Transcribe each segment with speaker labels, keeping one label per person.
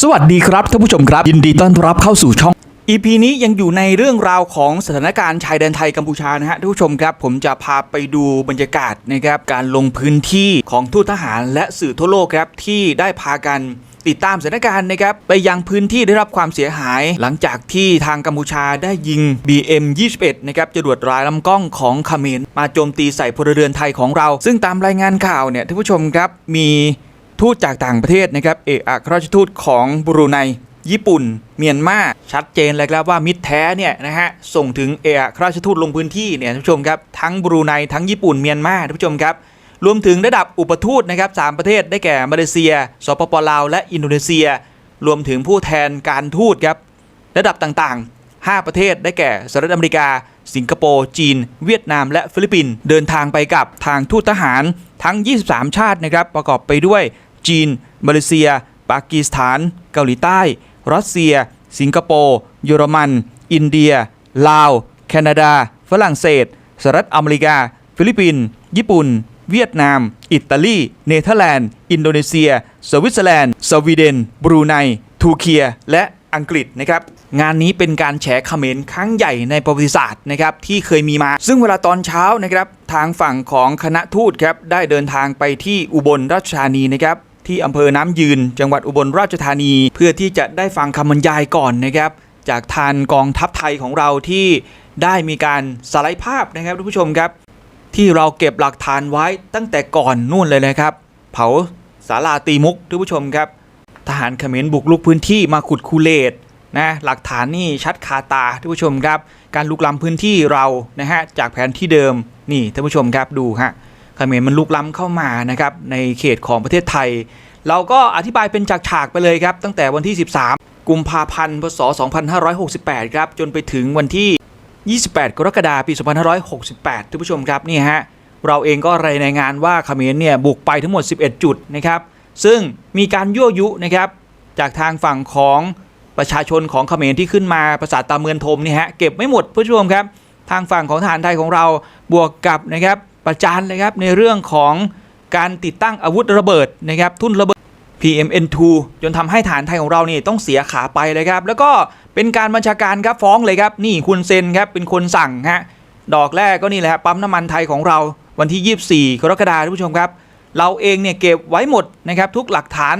Speaker 1: สวัสดีครับท่านผู้ชมครับ ยินดีต้อนรับเข้าสู่ช่อง EP นี้ยังอยู่ในเรื่องราวของสถานการณ์ชายแดนไทยกัมพูชานะฮะท่านผู้ชมครับ ผมจะพาไปดูบรรยากาศนะครับการลงพื้นที่ของทูตทหารและสื่อทั่วโลกครับที่ได้พากันติดตามสถานการณ์นะครับไปยังพื้นที่ได้รับความเสียหายหลังจากที่ทางกัมพูชาได้ยิง BM 21นะครับจรวดรายลำกล้องของเขมรมาโจมตีใส่พลเรือนไทยของเรา ซึ่งตามรายงานข่าวเนี่ยท่านผู้ชมครับมี ทูตจากต่างประเทศนะครับเอกอัครราชทูตของบรูไนญี่ปุ่น เมียนมาชัดเจนเลยครับว่ามิตรแท้เนี่ยนะฮะส่งถึงเอกอัครราชทูตลงพื้นที่เนี่ยท่านผู้ชมครับทั้งบรูไนทั้งญี่ปุ่นเมียนมาท่านผู้ชมครับรวมถึงระดับอุปทูตนะครับสามประเทศได้แก่มาเลเซีย สปปลาว และอินโดนีเซีย รวมถึงผู้แทนการทูตครับระดับต่างๆ 5 ประเทศได้แก่สหรัฐอเมริกา สิงคโปร์ จีน เวียดนาม และฟิลิปปินส์เดินทางไปกับทางทูตทหารทั้ง 23 ชาตินะครับประกอบไปด้วย จีน มาเลเซีย ปากีสถาน เกาหลีใต้ รัสเซีย สิงคโปร์ เยอรมัน อินเดีย ลาว แคนาดา ฝรั่งเศส สหรัฐอเมริกา ฟิลิปปินส์ ญี่ปุ่น เวียดนาม อิตาลี เนเธอร์แลนด์ อินโดนีเซีย สวิตเซอร์แลนด์ สวีเดน บรูไน ทูเคีย และอังกฤษนะครับงานนี้เป็นการแฉเขมรครั้งใหญ่ในประวัติศาสตร์นะครับที่เคยมีมา ซึ่งเวลาตอนเช้านะครับทางฝั่งของคณะทูตครับได้เดินทางไปที่อุบลราชธานีนะครับ ที่อำเภอน้ำยืน จังหวัดอุบลราชธานี เพื่อที่จะได้ฟังคำบรรยายก่อนนะครับ จากทานกองทัพไทยของเราที่ได้มีการสไลด์ภาพนะครับทุกผู้ชมครับ ที่เราเก็บหลักฐานไว้ตั้งแต่ก่อนนู่นเลยนะครับ เผาสาราตีมุกท่านผู้ชมครับ ทหารเขมรบุกลุกพื้นที่มาขุดคูเลตนะหลักฐานนี่ชัดคาตาท่านผู้ชมครับ การลุกล้ำพื้นที่เรานะฮะจากแผนที่เดิมนี่ท่านผู้ชมครับดูฮะ มรมันลุกล้ำเข้ามานะครับในเขตของประเทศไทย เราก็อธิบายเป็นฉากๆไปเลยครับ ตั้งแต่วันที่ 13 กุมภาพันธ์พศ 2568 ครับ จนไปถึงวันที่ 28 กรกฎาคมปี 2568ท่านผู้ชมครับนี่ฮะเราเองก็รายงานว่าเขมรเนี่ยบุกไปทั้งหมด 11 จุดนะครับ ซึ่งมีการยั่วยุนะครับจากทางฝั่งของประชาชนของเขมรที่ขึ้นมาประสาทตาเมือนทมเนี่ยฮะเก็บไม่หมดผู้ชมครับ ทางฝั่งของทหารไทยของเราบวกกับนะครับ ประจานเลยครับในเรื่องของการติดตั้งอาวุธระเบิดนะครับทุ่นระเบิด PMN2 จนทำให้ฐานไทยของเรานี่ต้องเสียขาไปเลยครับ แล้วก็เป็นการบัญชาการครับฟ้องเลยครับนี่คุณเซนครับเป็นคนสั่งฮะดอกแรกก็นี่แหละปั๊มน้ำมันไทยของเราวันที่ 24กรกฎาคมท่านผู้ชมครับ เราเองเนี่ยเก็บไว้หมดนะครับทุกหลักฐาน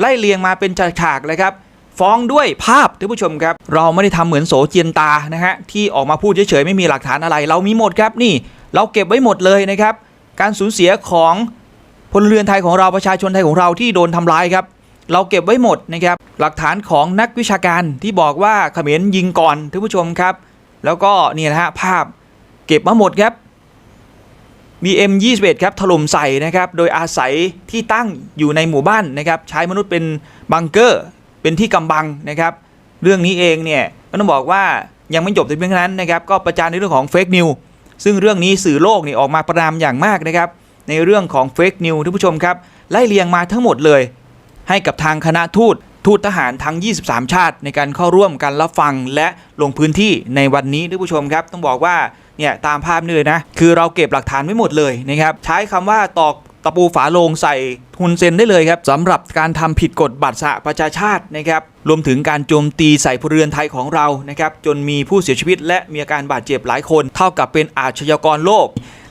Speaker 1: ไล่เรียงมาเป็นฉากๆเลยครับฟ้องด้วยภาพท่านผู้ชมครับ เราไม่ได้ทำเหมือนโสเจียนตานะฮะที่ออกมาพูดเฉยๆไม่มีหลักฐานอะไร เรามีหมดครับนี่ เราเก็บไว้หมดเลยนะครับ การสูญเสียของพลเรือนไทยของเราประชาชนไทยของเราที่โดนทำร้ายครับเราเก็บไว้หมดนะครับหลักฐานของนักวิชาการที่บอกว่าเขมรยิงก่อนท่านผู้ชมครับ แล้วก็นี่นะฮะภาพเก็บมาหมดครับ BM 21 ครับถล่มใส่นะครับโดยอาศัยที่ตั้งอยู่ในหมู่บ้านนะครับใช้มนุษย์เป็นบังเกอร์ เป็นที่กำบังนะครับ เรื่องนี้เองเนี่ยก็ต้องบอกว่ายังไม่จบแต่เพียงเท่านั้นนะครับก็ประจานในเรื่องของเฟกนิว ซึ่งเรื่องนี้สื่อโลกนี่ออกมาประนามอย่างมากนะครับ ในเรื่องของเฟกนิวท่านผู้ชมครับไล่เลียงมาทั้งหมดเลย ให้กับทางคณะทูตทูตทหารทั้ง 23 ชาติ ในการเข้าร่วมกันรับฟังและลงพื้นที่ในวันนี้ท่านผู้ชมครับ ต้องบอกว่าเนี่ยตามภาพนี่เลยนะ คือเราเก็บหลักฐานไว้หมดเลยนะครับ ใช้คำว่าตอก ตะปูฝาโลงใส่ทุนเซนได้เลยครับสำหรับการทำผิดกฎบัตรสหประชาชาตินะครับรวมถึงการโจมตีใส่พลเรือนไทยของเรานะครับจนมีผู้เสียชีวิต และมีอาการบาดเจ็บหลายคน เท่ากับเป็นอาชญากรโลก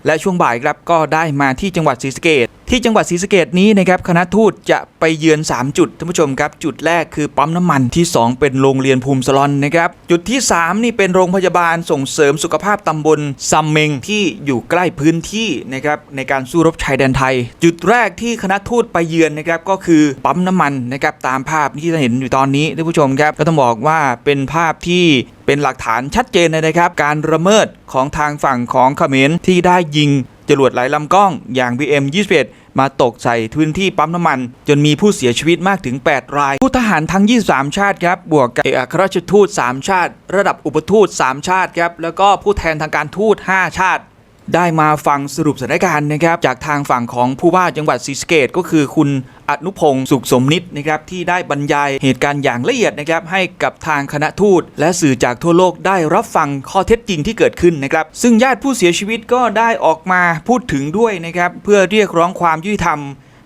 Speaker 1: และช่วงบ่ายครับก็ได้มาที่จังหวัดศรีสะเกด ที่จังหวัดศรีสะเกดนี้นะครับคณะทูตจะไปเยือน 3 จุดท่านผู้ชมครับ จุดแรกคือปั๊มน้ำมันที่ 2 เป็นโรงเรียนภูมิสลอนนะครับจุดที่ 3 นี่เป็นโรงพยาบาลส่งเสริมสุขภาพตำบลซัมเมงที่อยู่ใกล้พื้นที่นะครับในการสู้รบชายแดนไทย จุดแรกที่คณะทูตไปเยือนนะครับก็คือปั๊มน้ำมันนะครับตามภาพที่ท่านเห็นอยู่ตอนนี้ท่านผู้ชมครับก็ต้องบอกว่าเป็นภาพที่เป็นหลักฐานชัดเจนเลยนะครับ การระเมิดของทางฝั่งของเขมรที่ได้ยิง จรวดหลายลำกล้องอย่าง BM 21 มาตกใส่พื้นที่ปั๊มน้ำมัน จนมีผู้เสียชีวิตมากถึง 8 ราย ผู้ทหารทั้ง 23 ชาติครับ บวกกับเอกอัครราชทูต 3 ชาติ ระดับอุปทูต 3 ชาติครับ แล้วก็ผู้แทนทางการทูต 5 ชาติ ได้มาฟังสรุปสถานการณ์นะครับจากทางฝั่งของผู้ว่าจังหวัดศรีสะเกดก็คือคุณอนุพงศ์สุขสมนิตนะครับที่ได้บรรยายเหตุการณ์อย่างละเอียดนะครับให้กับทางคณะทูต และสื่อจากทั่วโลกได้รับฟังข้อเท็จจริงที่เกิดขึ้นนะครับซึ่งญาติผู้เสียชีวิตก็ได้ออกมาพูดถึงด้วยนะครับเพื่อเรียกร้องความยุติธรรม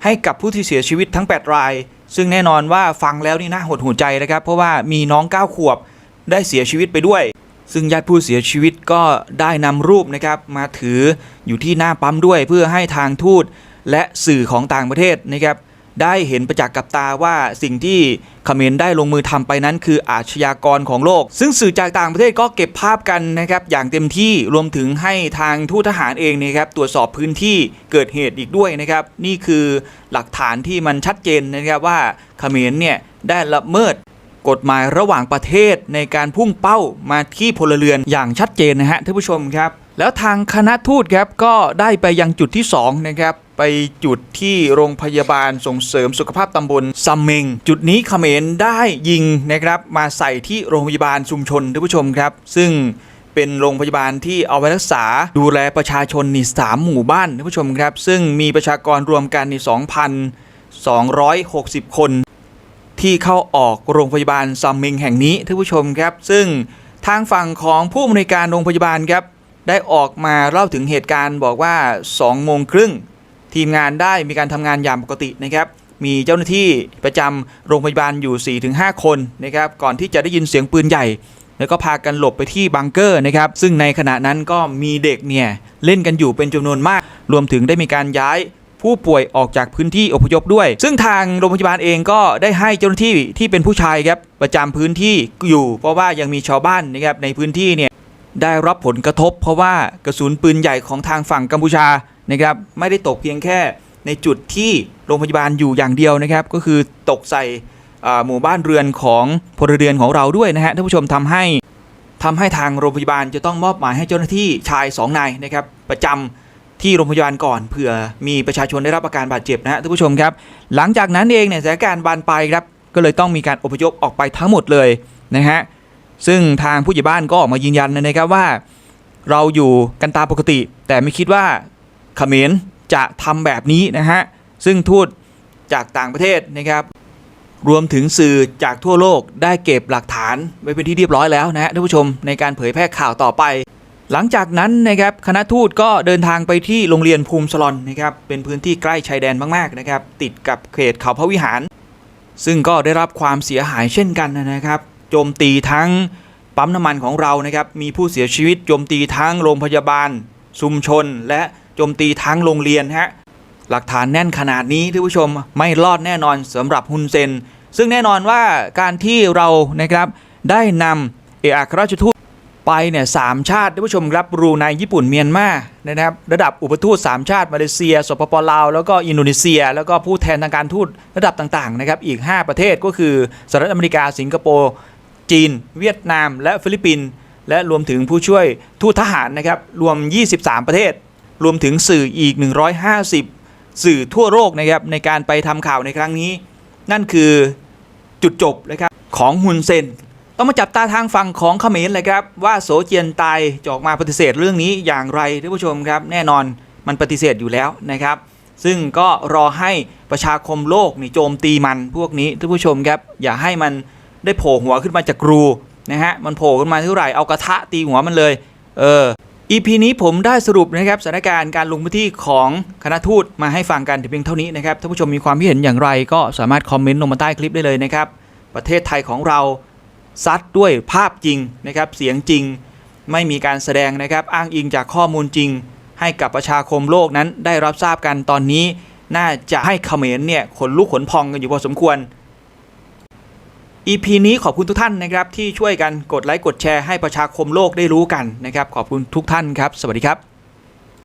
Speaker 1: ให้กับผู้ที่เสียชีวิตทั้ง 8 ราย ซึ่งแน่นอนว่าฟังแล้วนี่น่าหดหูใจนะครับเพราะว่ามีน้อง 9 ขวบได้เสียชีวิตไปด้วย ซึ่งญาติผู้เสียชีวิตก็ได้นำรูปนะครับมาถืออยู่ที่หน้าปั๊มด้วยเพื่อให้ทางทูตและสื่อของต่างประเทศนะครับได้เห็นประจักษ์กับตาว่าสิ่งที่เขมรได้ลงมือทำไปนั้นคืออาชญากรของโลก ซึ่งสื่อจากต่างประเทศก็เก็บภาพกันนะครับอย่างเต็มที่รวมถึงให้ทางทูตทหารเองนะครับตรวจสอบพื้นที่เกิดเหตุอีกด้วยนะครับ นี่คือหลักฐานที่มันชัดเจนนะครับว่าเขมรเนี่ยได้ละเมิด กฎหมายระหว่างประเทศในการพุ่งเป้ามาที่พลเรือนอย่างชัดเจนนะฮะท่านผู้ชมครับ แล้วทางคณะทูตครับก็ได้ไปยังจุดที่2นะครับไปจุดที่โรงพยาบาลส่งเสริมสุขภาพตำบลซัมเมง จุดนี้เขมรได้ยิงนะครับมาใส่ที่โรงพยาบาลชุมชนท่านผู้ชมครับ ซึ่งเป็นโรงพยาบาลที่เอาไว้รักษาดูแลประชาชนนี่สามหมู่บ้านท่านผู้ชมครับ ซึ่งมีประชากรรวมกันใน2,260 คน ที่เข้าออกโรงพยาบาลซัมมิงแห่งนี้ท่านผู้ชมครับ ซึ่งทางฝั่งของผู้อำนวยการโรงพยาบาลครับ ได้ออกมาเล่าถึงเหตุการณ์บอกว่า2โมงครึ่งทีมงานได้มีการทำงานอย่างปกตินะครับมีเจ้าหน้าที่ประจำโรงพยาบาลอยู่ 4-5 คนนะครับก่อนที่จะได้ยินเสียงปืนใหญ่ แล้วก็พากันหลบไปที่บังเกอร์นะครับซึ่งในขณะนั้นก็มีเด็กเนี่ยเล่นกันอยู่เป็นจำนวนมาก รวมถึงได้มีการย้าย ผู้ป่วยออกจากพื้นที่อพยพด้วย ซึ่งทางโรงพยาบาลเองก็ได้ให้เจ้าหน้าที่ที่เป็นผู้ชายครับประจำพื้นที่อยู่ เพราะว่ายังมีชาวบ้านนะครับในพื้นที่เนี่ยได้รับผลกระทบ เพราะว่ากระสุนปืนใหญ่ของทางฝั่งกัมพูชานะครับไม่ได้ตกเพียงแค่ในจุดที่โรงพยาบาลอยู่อย่างเดียวนะครับ ก็คือตกใส่หมู่บ้านเรือนของพลเรือนของเราด้วยนะฮะท่านผู้ชมทำให้ทำให้ทางโรงพยาบาลจะต้องมอบหมายให้เจ้าหน้าที่ชายสองนายนะครับประจำ ที่โรงพยาบาลก่อนเผื่อมีประชาชนได้รับอาการบาดเจ็บนะฮะท่านผู้ชมครับ หลังจากนั้นเองเนี่ยสถานการณ์บานปลายครับก็เลยต้องมีการอพยพออกไปทั้งหมดเลยนะฮะซึ่งทางผู้ใหญ่บ้านก็ออกมายืนยันนะครับว่า เราอยู่กันตามปกติ แต่ไม่คิดว่าเขมรจะทำแบบนี้นะฮะซึ่งทูตจากต่างประเทศนะครับรวมถึงสื่อจากทั่วโลกได้เก็บหลักฐานไว้เป็นที่เรียบร้อยแล้วนะฮะท่านผู้ชมในการเผยแพร่ข่าวต่อไป หลังจากนั้นนะครับคณะทูตก็เดินทางไปที่โรงเรียนภูมิสลอนนะครับเป็นพื้นที่ใกล้ชายแดนมากๆนะครับติดกับเขตเขาพระวิหาร ซึ่งก็ได้รับความเสียหายเช่นกันนะครับโจมตีทั้งปั๊มน้ำมันของเรานะครับมีผู้เสียชีวิตโจมตีทั้งโรงพยาบาลชุมชน และโจมตีทั้งโรงเรียนฮะหลักฐานแน่นขนาดนี้ท่านผู้ชมไม่รอดแน่นอนสำหรับฮุนเซน ซึ่งแน่นอนว่าการที่เรานะครับได้นำเอกอัครราชทูต ไปเนี่ยสามชาติท่านผู้ชมครับบรูไนญี่ปุ่นเมียนมานะครับระดับอุปทูตสามชาติมาเลเซียสปปลาว แล้วก็อินโดนีเซีย แล้วก็ผู้แทนทางการทูตระดับต่างๆนะครับอีก 5 ประเทศก็คือสหรัฐอเมริกาสิงคโปร์จีน เวียดนาม และฟิลิปปินส์และรวมถึงผู้ช่วยทูตทหารนะครับรวม 23 ประเทศ รวมถึงสื่ออีก 150 สื่อทั่วโลกนะครับในการไปทำข่าวในครั้งนี้ นั่นคือจุดจบนะครับของฮุนเซน ต้องมาจับตาทางฝั่งของเขมรเลยครับ ว่าโสเจียนไตจะออกมาปฏิเสธเรื่องนี้อย่างไรท่านผู้ชมครับ แน่นอนมันปฏิเสธอยู่แล้วนะครับ ซึ่งก็รอให้ประชาคมโลกนี่โจมตีมันพวกนี้ท่านผู้ชมครับ อย่าให้มันได้โผล่หัวขึ้นมาจากรูนะฮะมันโผล่ขึ้นมาเท่าไหร่เอากระทะตีหัวมันเลยเออ EP นี้ผมได้สรุปนะครับสถานการณ์การลงพื้นที่ของคณะทูตมาให้ฟังกันเพียงเท่านี้นะครับท่านผู้ชมมีความคิดเห็นอย่างไรก็สามารถคอมเมนต์ลงมาใต้คลิปได้เลยนะครับ ประเทศไทยของเรา ซัดด้วยภาพจริงนะครับเสียงจริงไม่มีการแสดงนะครับอ้างอิงจากข้อมูลจริง ให้กับประชาคมโลกนั้นได้รับทราบกันตอนนี้ น่าจะให้เขมรเนี่ยขนลุกขนพองกันอยู่พอสมควร EP นี้ขอบคุณทุกท่านนะครับที่ช่วยกันกดไลค์กดแชร์ให้ประชาคมโลกได้รู้กันนะครับขอบคุณทุกท่านครับ สวัสดีครับ